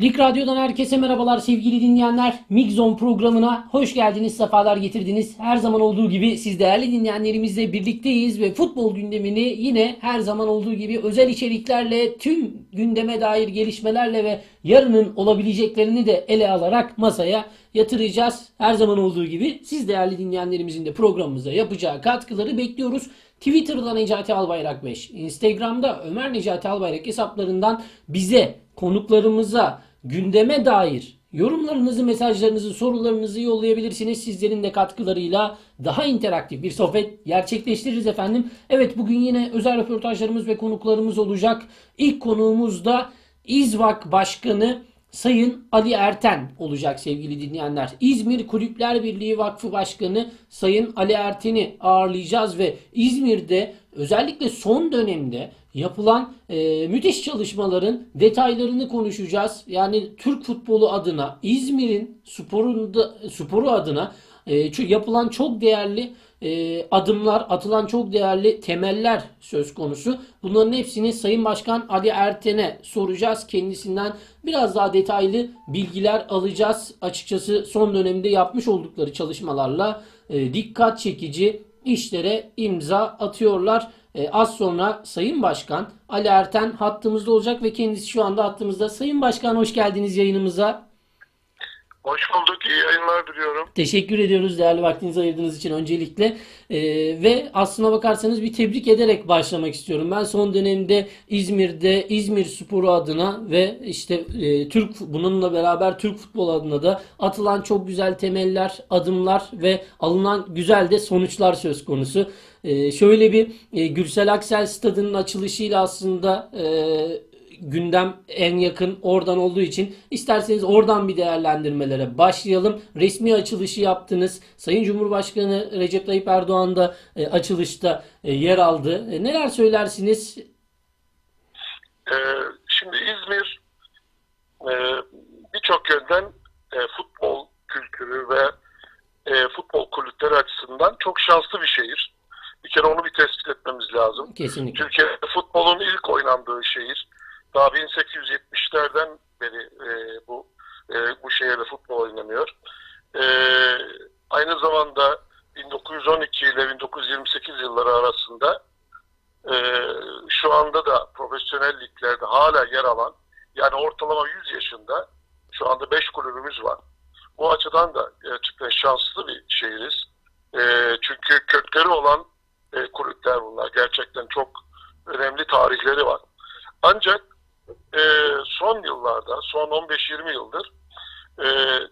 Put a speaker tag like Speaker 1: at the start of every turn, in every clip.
Speaker 1: Lig Radyo'dan herkese merhabalar sevgili dinleyenler. Migzon programına hoş geldiniz, sefalar getirdiniz. Her zaman olduğu gibi siz değerli dinleyenlerimizle birlikteyiz ve futbol gündemini yine her zaman olduğu gibi özel içeriklerle, tüm gündeme dair gelişmelerle ve yarının olabileceklerini de ele alarak masaya yatıracağız. Her zaman olduğu gibi siz değerli dinleyenlerimizin de programımıza yapacağı katkıları bekliyoruz. Twitter'da Necati Albayrak 5, Instagram'da Ömer Necati Albayrak hesaplarından bize, konuklarımıza, gündeme dair yorumlarınızı, mesajlarınızı, sorularınızı yollayabilirsiniz. Sizlerin de katkılarıyla daha interaktif bir sohbet gerçekleştiririz efendim. Evet bugün yine özel röportajlarımız ve konuklarımız olacak. İlk konuğumuz da İzvak Başkanı Sayın Ali Erten olacak sevgili dinleyenler. İzmir Kulüpler Birliği Vakfı Başkanı Sayın Ali Erten'i ağırlayacağız ve İzmir'de özellikle son dönemde yapılan e, müthiş çalışmaların detaylarını konuşacağız. Yani Türk futbolu adına, İzmir'in sporunda, sporu adına e, çünkü yapılan çok değerli e, adımlar, atılan çok değerli temeller söz konusu. Bunların hepsini Sayın Başkan Ali Erten'e soracağız. Kendisinden biraz daha detaylı bilgiler alacağız. Açıkçası son dönemde yapmış oldukları çalışmalarla e, dikkat çekici işlere imza atıyorlar. E, az sonra Sayın Başkan Ali Erten hattımızda olacak ve kendisi şu anda hattımızda. Sayın Başkan hoş geldiniz yayınımıza.
Speaker 2: Hoş bulduk. İyi yayınlar diliyorum.
Speaker 1: Teşekkür ediyoruz değerli vaktinizi ayırdığınız için öncelikle. Ee, ve aslına bakarsanız bir tebrik ederek başlamak istiyorum. Ben son dönemde İzmir'de İzmir Sporu adına ve işte e, Türk bununla beraber Türk futbol adına da atılan çok güzel temeller, adımlar ve alınan güzel de sonuçlar söz konusu. Ee, şöyle bir e, Gürsel Aksel Stadı'nın açılışıyla aslında e, gündem en yakın oradan olduğu için isterseniz oradan bir değerlendirmelere başlayalım. Resmi açılışı yaptınız. Sayın Cumhurbaşkanı Recep Tayyip Erdoğan da e, açılışta e, yer aldı. E, neler söylersiniz?
Speaker 2: Ee, şimdi İzmir e, birçok yönden e, futbol kültürü ve e, futbol kulüpleri açısından çok şanslı bir şehir. Bir kere onu bir tespit etmemiz lazım.
Speaker 1: Kesinlikle.
Speaker 2: Türkiye'de futbolun ilk oynandığı şehir. Daha 1870'lerden beri e, bu e, bu şehirde futbol oynanıyor. E, aynı zamanda 1912 ile 1928 yılları arasında e, şu anda da profesyonel liglerde hala yer alan yani ortalama 100 yaşında şu anda 5 kulübümüz var. Bu açıdan da gerçekten şanslı bir şehiriz. E, çünkü kökleri olan e, kulüpler bunlar. Gerçekten çok önemli tarihleri var. Ancak e, son yıllarda, son 15-20 yıldır e,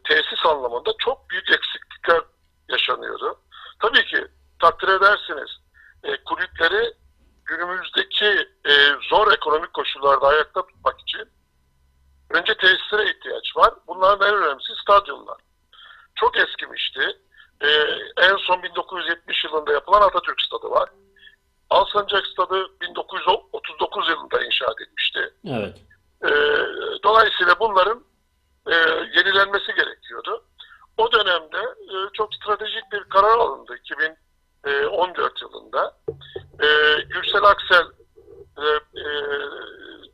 Speaker 2: tesis anlamında çok büyük eksiklikler yaşanıyordu. Tabii ki takdir edersiniz e, kulüpleri günümüzdeki e, zor ekonomik koşullarda ayakta tutmak için önce tesislere ihtiyaç var. Bunların en önemlisi stadyumlar. Çok eskimişti. E, en son 1970 yılında yapılan Atatürk Stadı var. Alsancak Stadı 1939 yılında inşa edilmişti.
Speaker 1: Evet.
Speaker 2: E, dolayısıyla bunların e, yenilenmesi gerekiyordu. O dönemde e, çok stratejik bir karar alındı 2014 yılında. E, Gürsel Aksel e, e,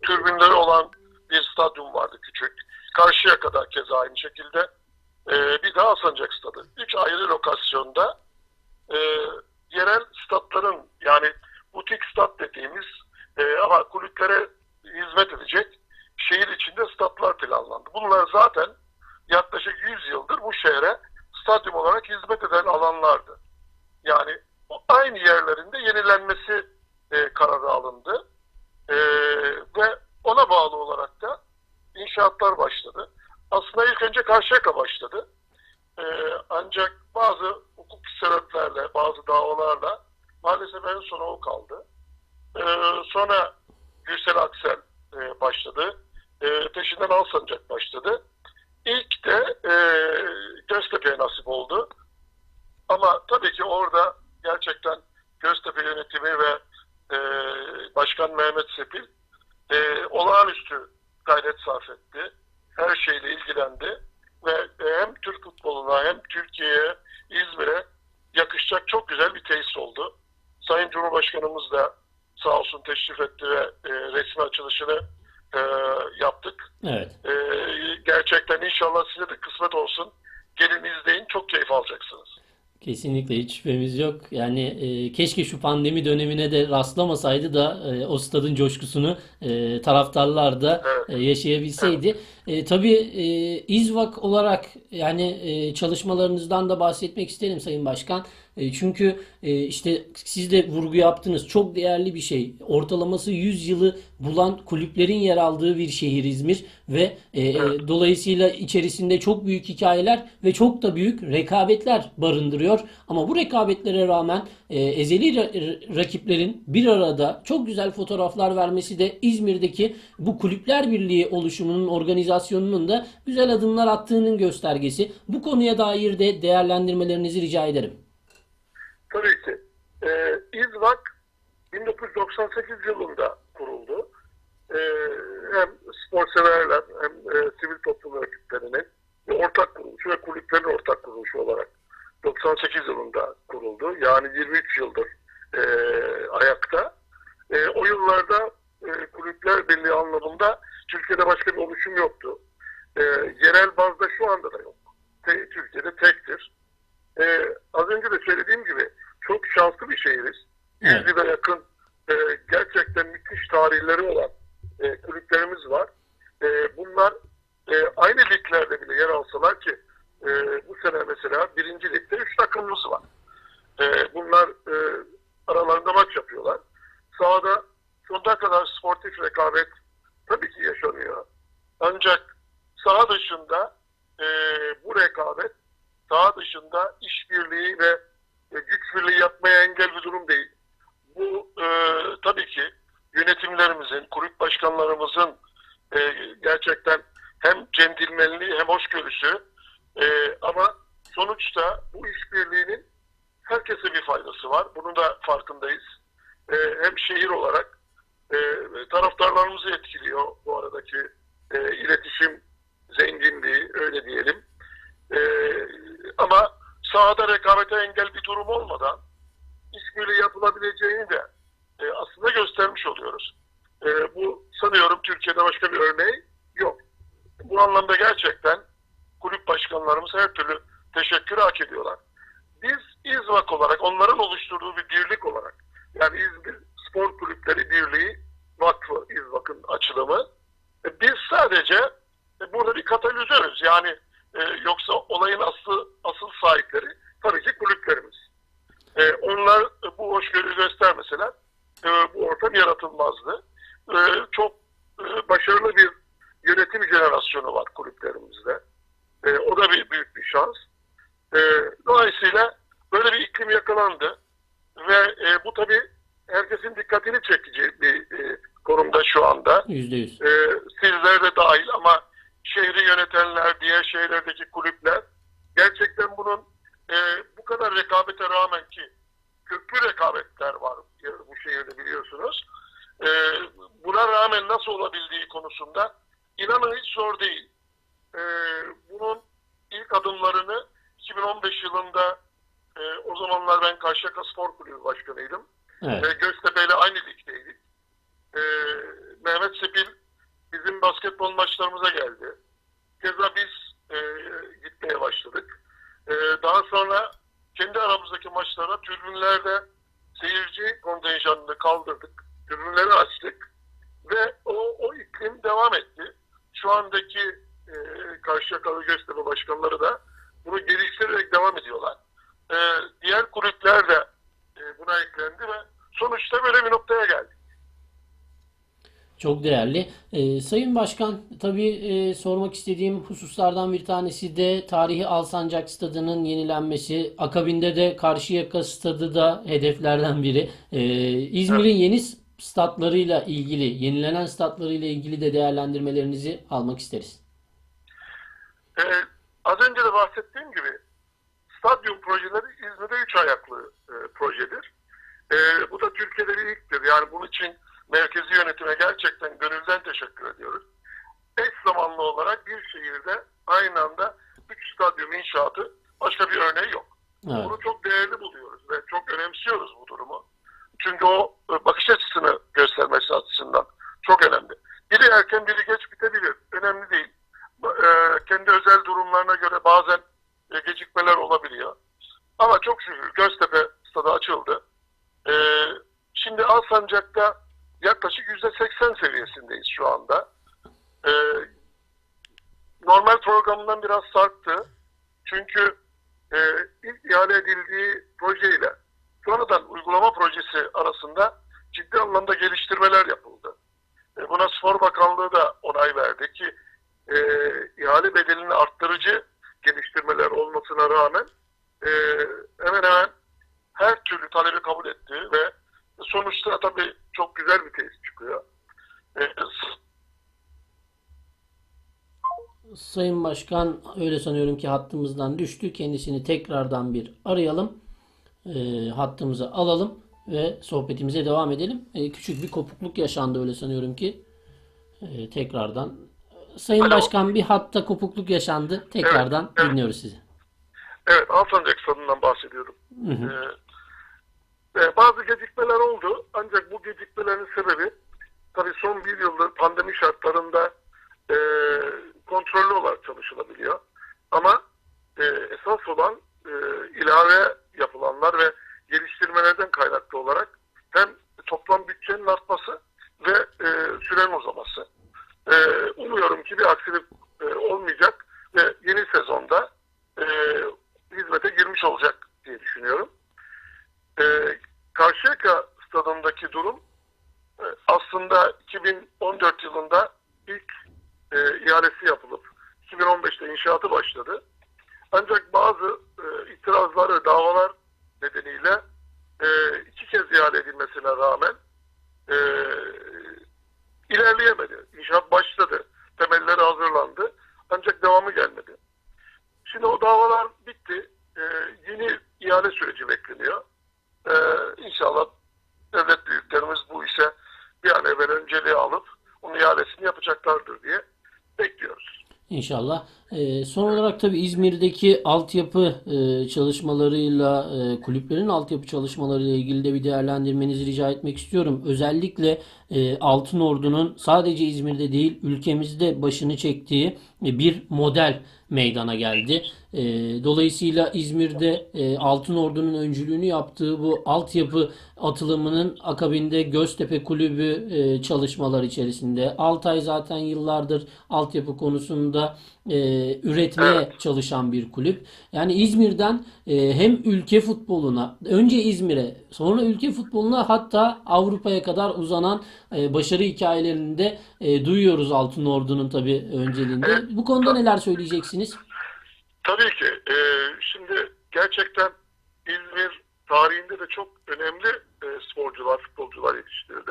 Speaker 2: türbinleri olan bir stadyum vardı küçük. Karşıya kadar keza aynı şekilde. E, bir daha Alsancak Stadı. Üç ayrı lokasyonda e, yerel statların yani butik stat dediğimiz e, ama kulüplere hizmet edecek şehir içinde statlar planlandı. Bunlar zaten yaklaşık 100 yıldır bu şehre stadyum olarak hizmet eden alanlardı. Yani o aynı yerlerinde yenilenmesi e, kararı alındı. E, ve ona bağlı olarak da inşaatlar başladı. Aslında ilk önce Karşıyaka başladı. E, ancak bazı hukuki sebeplerle, bazı davalarla maalesef en sona o kaldı. E, sonra Gürsel Aksel e, başladı. E, peşinden Alsancak başladı. İlk de e, Göztepe'ye nasip oldu. Ama tabii ki orada gerçekten Göztepe yönetimi ve e, Başkan Mehmet Sepil e, olağanüstü gayret sarf etti. Her şeyle ilgilendi ve e, hem Türk futboluna hem Türkiye'ye, İzmir'e yakışacak çok güzel bir tesis oldu. Sayın Cumhurbaşkanımız da sağ olsun teşrif etti ve e, resmi açılışını e, yaptık.
Speaker 1: Evet.
Speaker 2: E, İnşallah size de kısmet olsun. Gelin izleyin. Çok keyif alacaksınız.
Speaker 1: Kesinlikle hiç şüphemiz yok. Yani e, keşke şu pandemi dönemine de rastlamasaydı da e, o stadın coşkusunu e, taraftarlar da yaşayabilseydi. E, tabii e, İzvak olarak yani e, çalışmalarınızdan da bahsetmek isterim Sayın Başkan. E, çünkü e, işte siz de vurgu yaptınız. Çok değerli bir şey. Ortalaması 100 yılı bulan kulüplerin yer aldığı bir şehir İzmir ve e, e, dolayısıyla içerisinde çok büyük hikayeler ve çok da büyük rekabetler barındırıyor. Ama bu rekabetlere rağmen e, ezeli ra- rakiplerin bir arada çok güzel fotoğraflar vermesi de İzmir'deki bu Kulüpler Birliği oluşumunun organizasyonunun da güzel adımlar attığının göstergesi. Bu konuya dair de değerlendirmelerinizi rica ederim.
Speaker 2: Tabii ki. Ee, İzvak 1998 yılında kuruldu. Ee, hem spor severler hem e, sivil toplum örgütlerinin ortak kuruluşu ve kulüplerin ortak kuruluşu olarak 98 yılında kuruldu. Yani 23 yıldır e, ayakta. E, o yıllarda e, Kulüpler Birliği anlamında Türkiye'de başka bir oluşum yoktu. E, yerel bazda şu anda da yok. Te- Türkiye'de tektir. Ee, az önce de söylediğim gibi çok şanslı bir şehiriz.
Speaker 1: Evet.
Speaker 2: İzmir'e yakın e, gerçekten müthiş tarihleri olan e, kulüplerimiz var. E, bunlar e, aynı liglerde bile yer alsalar ki e, bu sene mesela birinci ligde üç takımımız var. E, bunlar e, aralarında maç yapıyorlar. Sahada sonuna kadar sportif rekabet tabii ki yaşanıyor. Ancak saha dışında e, bu rekabet saha dışında işbirliği ve e, güç birliği yapmaya engel bir durum değil. Bu e, tabii ki yönetimlerimizin, kulüp başkanlarımızın e, gerçekten hem centilmenliği hem hoşgörüsü e, ama sonuçta bu işbirliğinin herkese bir faydası var. Bunun da farkındayız. E, hem şehir olarak e, taraftarlarımızı etkiliyor bu aradaki e, iletişim zenginliği öyle diyelim. E, ama sahada rekabete engel bir durum olmadan işbirliği yapılabileceğini de e, aslında göstermiş oluyoruz. E, bu sanıyorum Türkiye'de başka bir örneği yok. Bu anlamda gerçekten kulüp başkanlarımız her türlü teşekkür hak ediyorlar. Biz İzvak olarak onların oluşturduğu bir birlik olarak yani İzmir Spor Kulüpleri Birliği Vakfı İzvak'ın açılımı e, biz sadece e, burada bir katalizörüz. Yani e, yoksa olayın aslı asıl sahipleri tabii ki kulüplerimiz. E, onlar e, bu hoşgörüyü göstermeseler e, bu ortam yaratılmazdı. E, çok e, başarılı bir yönetim jenerasyonu var kulüplerimizde. E, o da bir büyük bir şans. E, dolayısıyla böyle bir iklim yakalandı ve e, bu tabii herkesin dikkatini çekici bir e, konumda şu anda
Speaker 1: Yüzde yüz.
Speaker 2: e, sizler de dahil ama şehri yönetenler, diğer şehirlerdeki kulüpler gerçekten bunun e, bu kadar rekabete rağmen ki köklü rekabetler var bu şehirde biliyorsunuz. E, buna rağmen nasıl olabildiği konusunda inanın hiç zor değil. E, bunun ilk adımlarını 2015 yılında e, o zamanlar ben Karşıyaka Spor Kulübü Başkanıydım.
Speaker 1: Evet.
Speaker 2: Ve Göztepe ile aynı ligdeydik. Ee, Mehmet Sepil bizim basketbol maçlarımıza geldi. Keza biz e, gitmeye başladık. Ee, daha sonra kendi aramızdaki maçlara tribünlerde seyirci kontenjanını kaldırdık. Tribünleri açtık. Ve o, o iklim devam etti. Şu andaki e, Karşıyaka ve Göztepe başkanları da bunu geliştirerek devam ediyorlar. Ee, diğer kulüpler de e, buna eklendi ve sonuçta böyle bir noktaya geldik.
Speaker 1: Çok değerli. Ee, Sayın Başkan, tabii e, sormak istediğim hususlardan bir tanesi de tarihi Alsancak Stadı'nın yenilenmesi. Akabinde de Karşıyaka Stadı da hedeflerden biri. Ee, İzmir'in yeni statlarıyla ilgili, yenilenen statlarıyla ilgili de değerlendirmelerinizi almak isteriz.
Speaker 2: Ee, az önce de bahsettiğim gibi stadyum projeleri İzmir'de üç ayaklı e, projedir. E, bu da Türkiye'de bir ilktir. Yani bunun için merkezi yönetime gerçekten gönülden teşekkür ediyoruz. Eş zamanlı olarak bir şehirde aynı anda üç stadyum inşaatı başka bir örneği yok.
Speaker 1: Evet.
Speaker 2: Bunu çok değerli buluyoruz ve çok önemsiyoruz bu durumu. Çünkü o e, bakış açısını göstermesi açısından çok önemli. Biri erken biri geç bitebilir. Önemli değil. E, kendi özel durumlarına göre bazen e, gecikmeler olabiliyor. Ama çok şükür Göztepe stadı açıldı. Şimdi Alsancak'ta yaklaşık %80 seviyesindeyiz şu anda. E, normal programından biraz sarktı. Çünkü e, ilk ihale edildiği projeyle sonradan uygulama projesi arasında ciddi anlamda geliştirmeler yapıldı. E, buna Spor Bakanlığı da onay verdi ki e, ihale bedelini arttırıcı geliştirmeler olmasına rağmen e, hemen hemen her türlü talebi kabul etti ve sonuçta tabii çok güzel bir tesis çıkıyor. E,
Speaker 1: Sayın Başkan öyle sanıyorum ki hattımızdan düştü. Kendisini tekrardan bir arayalım. E, hattımıza alalım ve sohbetimize devam edelim. E, küçük bir kopukluk yaşandı öyle sanıyorum ki. E, tekrardan. Sayın
Speaker 2: Alo.
Speaker 1: Başkan bir hatta kopukluk yaşandı. Tekrardan
Speaker 2: Evet, evet.
Speaker 1: dinliyoruz sizi.
Speaker 2: Evet, Alsancak stadından bahsediyorum.
Speaker 1: Hı hı.
Speaker 2: Ee, e, bazı gecikmeler oldu. Ancak bu gecikmelerin sebebi tabii son bir yıldır pandemi şartlarında e, kontrollü olarak çalışılabiliyor. Ama e, esas olan e, ilave yapılanlar ve geliştirmelerden kaynaklı olarak hem toplam bütçenin artması ve e, sürenin uzaması. E, umuyorum ki bir aksilik e, olmayacak ve yeni sezonda e, hizmete girmiş olacak diye düşünüyorum. E, Karşıyaka stadındaki durum e, aslında 2014 yılında ilk e, ihalesi yapılıp 2015'te inşaatı başladı. Ancak bazı e, itirazlar ve davalar nedeniyle e, iki kez ihale edilmesine rağmen e, ilerleyemedi. İnşaat başladı. Temelleri hazırlandı. Ancak devamı gelmedi. Şimdi o davalar bitti. Ee, yeni ihale süreci bekleniyor. Ee, inşallah devlet büyüklerimiz bu işe bir an evvel önceliği alıp onun ihalesini yapacaklardır diye bekliyoruz.
Speaker 1: İnşallah. Ee, son olarak tabii İzmir'deki altyapı e, çalışmalarıyla, e, kulüplerin altyapı çalışmalarıyla ilgili de bir değerlendirmenizi rica etmek istiyorum. Özellikle e, Altın Ordu'nun sadece İzmir'de değil ülkemizde başını çektiği bir model meydana geldi. E, dolayısıyla İzmir'de e, Altın Ordu'nun öncülüğünü yaptığı bu altyapı atılımının akabinde Göztepe Kulübü e, çalışmalar içerisinde. Altay zaten yıllardır altyapı konusunda e, üretmeye
Speaker 2: Evet.
Speaker 1: çalışan bir kulüp. Yani İzmir'den e, hem ülke futboluna, önce İzmir'e, sonra ülke futboluna hatta Avrupa'ya kadar uzanan e, başarı hikayelerini de e, duyuyoruz Altın Ordu'nun tabii önceliğinde.
Speaker 2: Evet.
Speaker 1: Bu konuda neler söyleyeceksiniz?
Speaker 2: Tabii ki. e, şimdi gerçekten İzmir tarihinde de çok önemli e, sporcular, futbolcular yetiştirdi.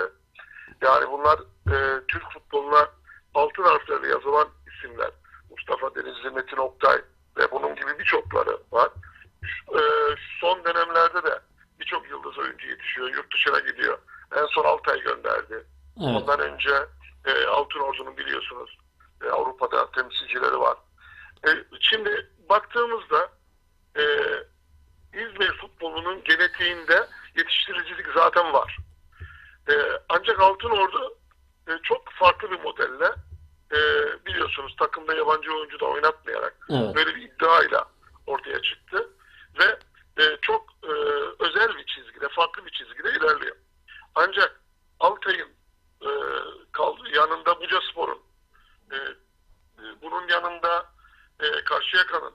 Speaker 2: Yani bunlar e, Türk futboluna altın harflerle yazılan isimler. Mustafa Denizli, Metin Oktay ve bunun gibi birçokları var. Şu- e, son dönemlerde de birçok yıldız oyuncu yetişiyor, yurt dışına gidiyor. En son Altay gönderdi.
Speaker 1: Evet.
Speaker 2: Ondan önce e, Altın Ordu'nun biliyorsunuz e, Avrupa'da temsilcileri var. E, şimdi baktığımızda e, İzmir futbolunun genetiğinde yetiştiricilik zaten var. E, ancak Altın Ordu e, çok farklı bir modelle e, biliyorsunuz takımda yabancı oyuncu da oynatmayarak
Speaker 1: Evet.
Speaker 2: böyle bir iddiayla ortaya çıktı ve e, çok e, özel bir çizgide, farklı bir çizgide ilerliyor. Ancak Altay'ın e, kaldı yanında Bucaspor'un e, e, bunun yanında e, Karşıyaka'nın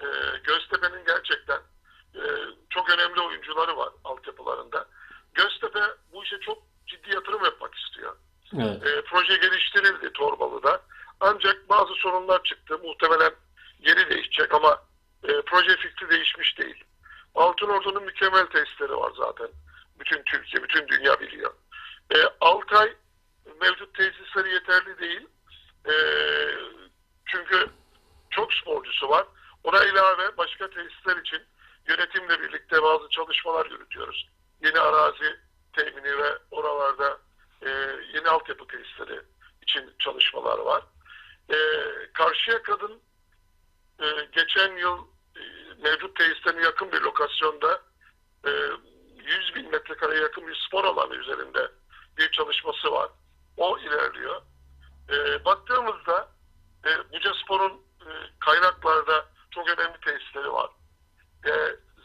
Speaker 2: e, Göztepe'nin gerçekten e, çok önemli oyuncuları var altyapılarında. Göztepe bu işe çok
Speaker 1: Evet.
Speaker 2: E, proje geliştirildi Torbalı'da. Ancak bazı sorunlar çıktı. Muhtemelen yeri değişecek ama e, proje fikri değişmiş değil. Altın Ordu'nun mükemmel testleri var zaten. Bütün Türkiye, bütün dünya biliyor. E, Altay mevcut tesisleri yeterli değil. E, çünkü çok sporcusu var. Ona ilave başka tesisler için yönetimle birlikte bazı çalışmalar yürütüyoruz. Yeni arazi öğrenci altyapı tesisleri için çalışmalar var. E, karşıya kadın e, geçen yıl e, mevcut tesislerine yakın bir lokasyonda e, 100 bin metrekareye yakın bir spor alanı üzerinde bir çalışması var. O ilerliyor. E, baktığımızda e, Buca Spor'un e, kaynaklarda çok önemli tesisleri var. E,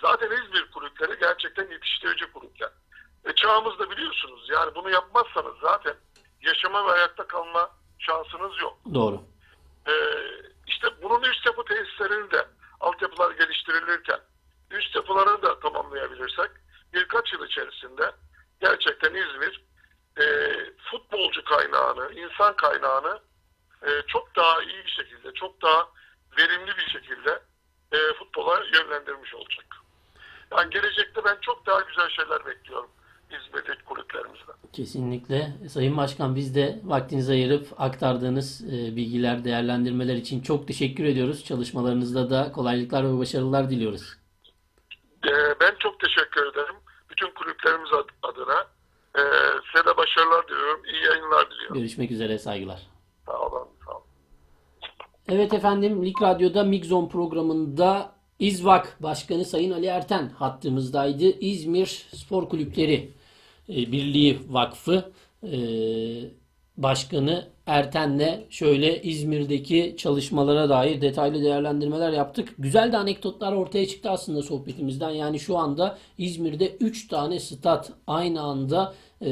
Speaker 2: zaten İzmir kulüpleri gerçekten yetiştirici kulüpler. E, çağımızda biliyorsunuz yani bunu yapmazsanız zaten yaşama ve hayatta kalma şansınız yok. Doğru. Ee, işte bunun üst yapı tesislerini de altyapılar geliştirilirken üst yapılarını da tamamlayabilirsek birkaç yıl içerisinde gerçekten İzmir e, futbolcu kaynağını, insan kaynağını
Speaker 1: Kesinlikle. Sayın Başkan biz de vaktinizi ayırıp aktardığınız e, bilgiler, değerlendirmeler için çok teşekkür ediyoruz. Çalışmalarınızda da kolaylıklar ve başarılar diliyoruz.
Speaker 2: E, ben çok teşekkür ederim. Bütün kulüplerimiz ad- adına. E, size de başarılar diliyorum. İyi yayınlar diliyorum.
Speaker 1: Görüşmek üzere saygılar.
Speaker 2: Sağ olun. Sağ olun.
Speaker 1: Evet efendim Lig Radyo'da Migzon programında İzvak Başkanı Sayın Ali Erten hattımızdaydı. İzmir Spor Kulüpleri Birliği Vakfı e, Başkanı Erten'le şöyle İzmir'deki çalışmalara dair detaylı değerlendirmeler yaptık. Güzel de anekdotlar ortaya çıktı aslında sohbetimizden. Yani şu anda İzmir'de 3 tane stat aynı anda e,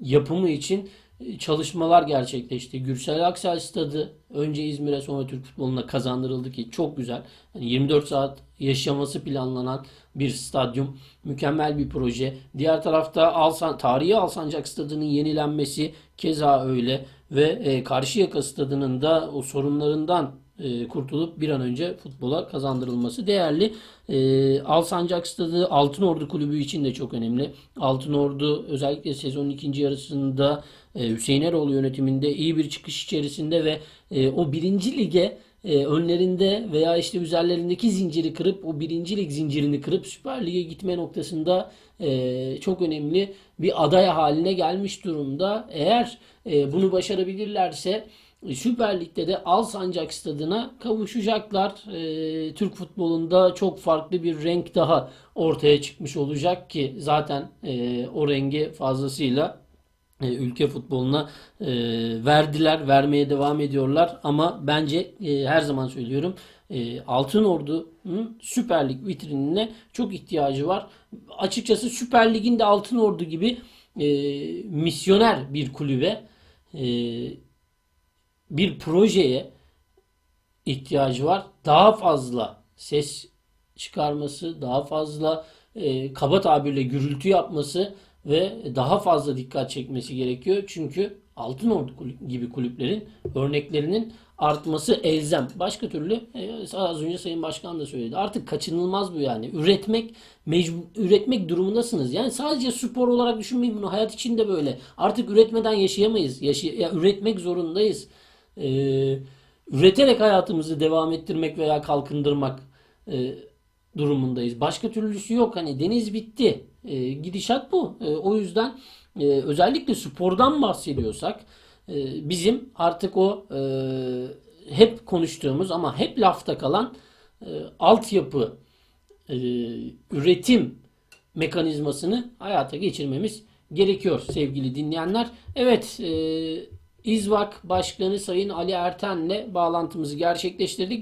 Speaker 1: yapımı için çalışmalar gerçekleşti. Gürsel Aksel Stadı önce İzmir'e sonra Türk futboluna kazandırıldı ki çok güzel. Yani 24 saat yaşaması planlanan bir stadyum. Mükemmel bir proje. Diğer tarafta Alsan, tarihi Alsancak Stadı'nın yenilenmesi keza öyle ve e, Karşıyaka Stadı'nın da o sorunlarından e, kurtulup bir an önce futbola kazandırılması değerli. E, Alsancak Stadı Altınordu Kulübü için de çok önemli. Altınordu özellikle sezonun ikinci yarısında e, Hüseyin Eroğlu yönetiminde iyi bir çıkış içerisinde ve e, o birinci lige e, önlerinde veya işte üzerlerindeki zinciri kırıp o birinci lig zincirini kırıp Süper Lig'e gitme noktasında e, çok önemli bir aday haline gelmiş durumda. Eğer e, bunu başarabilirlerse Süper Lig'de de Alsancak stadına kavuşacaklar. E, Türk futbolunda çok farklı bir renk daha ortaya çıkmış olacak ki zaten e, o rengi fazlasıyla e, ülke futboluna e, verdiler, vermeye devam ediyorlar. Ama bence e, her zaman söylüyorum e, Altın Ordu'nun Süper Lig vitrinine çok ihtiyacı var. Açıkçası Süper Lig'in de Altın Ordu gibi e, misyoner bir kulübe, e, bir projeye ihtiyacı var. Daha fazla ses çıkarması, daha fazla e, kaba tabirle gürültü yapması ve daha fazla dikkat çekmesi gerekiyor. Çünkü Altınordu kulüp- gibi kulüplerin örneklerinin artması elzem. Başka türlü e, az önce Sayın Başkan da söyledi. Artık kaçınılmaz bu yani. Üretmek mecbur üretmek durumundasınız. Yani sadece spor olarak düşünmeyin bunu. Hayat için de böyle. Artık üretmeden yaşayamayız. Yaşay ya, üretmek zorundayız. Ee, üreterek hayatımızı devam ettirmek veya kalkındırmak e, durumundayız. Başka türlüsü yok. Hani deniz bitti. E, gidişat bu. E, o yüzden e, özellikle spordan bahsediyorsak e, bizim artık o e, hep konuştuğumuz ama hep lafta kalan e, altyapı e, üretim mekanizmasını hayata geçirmemiz gerekiyor sevgili dinleyenler. Evet, e, İzvak Başkanı Sayın Ali Erten'le bağlantımızı gerçekleştirdik.